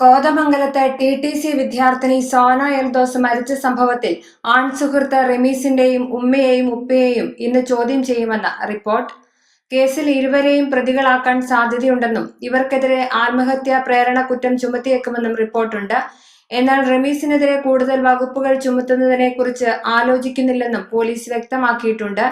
കോതമംഗലത്ത് T T C വിദ്യാർത്ഥിനി സോന എൽദോസ് മരിച്ച സംഭവത്തിൽ ആൺസുഹൃത്ത് റമീസിന്റെയും ഉമ്മയെയും ഉപ്പയെയും ഇന്ന് ചോദ്യം ചെയ്യുമെന്ന് റിപ്പോർട്ട്. കേസിൽ ഇരുവരെയും പ്രതികളാക്കാൻ സാധ്യതയുണ്ടെന്നും ഇവർക്കെതിരെ ആത്മഹത്യാ പ്രേരണ കുറ്റം ചുമത്തിയേക്കുമെന്നും റിപ്പോർട്ടുണ്ട്. എന്നാൽ റമീസിനെതിരെ കൂടുതൽ വകുപ്പുകൾ ചുമത്തുന്നതിനെക്കുറിച്ച് ആലോചിക്കുന്നില്ലെന്നും പോലീസ് വ്യക്തമാക്കിയിട്ടുണ്ട്.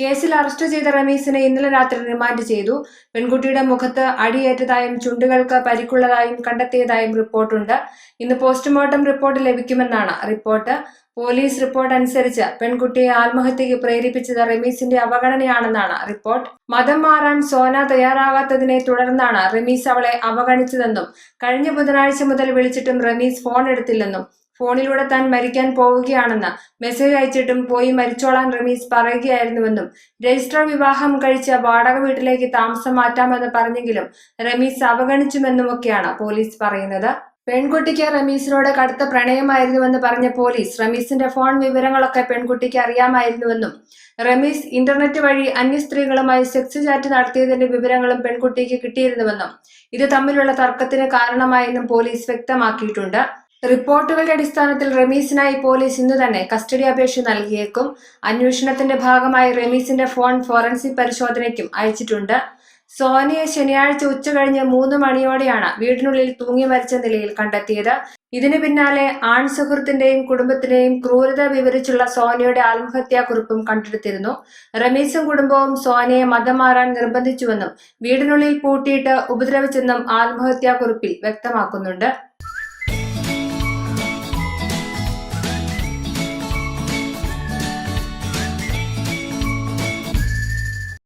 കേസിൽ അറസ്റ്റ് ചെയ്ത റമീസിനെ ഇന്നലെ രാത്രി റിമാൻഡ് ചെയ്തു. പെൺകുട്ടിയുടെ മുഖത്ത് അടിയേറ്റതായും ചുണ്ടുകൾക്ക് പരിക്കുള്ളതായും കണ്ടെത്തിയതായും റിപ്പോർട്ടുണ്ട്. ഇന്ന് പോസ്റ്റ്മോർട്ടം റിപ്പോർട്ട് ലഭിക്കുമെന്നാണ് റിപ്പോർട്ട്. പോലീസ് റിപ്പോർട്ട് അനുസരിച്ച് പെൺകുട്ടിയെ ആത്മഹത്യക്ക് പ്രേരിപ്പിച്ചത് റമീസിന്റെ അവഗണനയാണെന്നാണ് റിപ്പോർട്ട്. മതം മാറാൻ സോന തയ്യാറാകാത്തതിനെ തുടർന്നാണ് റമീസ് അവളെ അവഗണിച്ചതെന്നും കഴിഞ്ഞ ബുധനാഴ്ച മുതൽ വിളിച്ചിട്ടും റമീസ് ഫോൺ എടുത്തില്ലെന്നും ഫോണിലൂടെ താൻ മരിക്കാൻ പോവുകയാണെന്ന് മെസ്സേജ് അയച്ചിട്ടും പോയി മരിച്ചോളാൻ റമീസ് പറയുകയായിരുന്നുവെന്നും രജിസ്റ്റർ വിവാഹം കഴിച്ച വാടക വീട്ടിലേക്ക് താമസം മാറ്റാമെന്ന് പറഞ്ഞെങ്കിലും റമീസ് അവഗണിച്ചുമെന്നുമൊക്കെയാണ് പോലീസ് പറയുന്നത്. പെൺകുട്ടിക്ക് റമീസിനോട് കടുത്ത പ്രണയമായിരുന്നുവെന്ന് പറഞ്ഞ പോലീസ് റമീസിന്റെ ഫോൺ വിവരങ്ങളൊക്കെ പെൺകുട്ടിക്ക് അറിയാമായിരുന്നുവെന്നും റമീസ് ഇന്റർനെറ്റ് വഴി അന്യ സ്ത്രീകളുമായി സെക്സ് ചാറ്റ് നടത്തിയതിന്റെ വിവരങ്ങളും പെൺകുട്ടിക്ക് കിട്ടിയിരുന്നുവെന്നും ഇത് തമ്മിലുള്ള തർക്കത്തിന് കാരണമായെന്നും പോലീസ് വ്യക്തമാക്കിയിട്ടുണ്ട്. റിപ്പോർട്ടുകളുടെ അടിസ്ഥാനത്തിൽ റമീസിനായി പോലീസ് ഇന്ന് തന്നെ കസ്റ്റഡി അപേക്ഷ നൽകിയേക്കും. അന്വേഷണത്തിന്റെ ഭാഗമായി റമീസിന്റെ ഫോൺ ഫോറൻസിക് പരിശോധനയ്ക്കും അയച്ചിട്ടുണ്ട്. സോനിയെ ശനിയാഴ്ച ഉച്ച കഴിഞ്ഞ് മൂന്ന് മണിയോടെയാണ് വീടിനുള്ളിൽ തൂങ്ങി മരിച്ച നിലയിൽ കണ്ടെത്തിയത്. ഇതിനു പിന്നാലെ ആൺ സുഹൃത്തിന്റെയും കുടുംബത്തിന്റെയും ക്രൂരത വിവരിച്ചുള്ള സോനിയുടെ ആത്മഹത്യാക്കുറിപ്പും കണ്ടെടുത്തിരുന്നു. റമീസും കുടുംബവും സോനിയെ മതം മാറാൻ നിർബന്ധിച്ചുവെന്നും വീടിനുള്ളിൽ പൂട്ടിയിട്ട് ഉപദ്രവിച്ചെന്നും ആത്മഹത്യാക്കുറിപ്പിൽ വ്യക്തമാക്കുന്നുണ്ട്.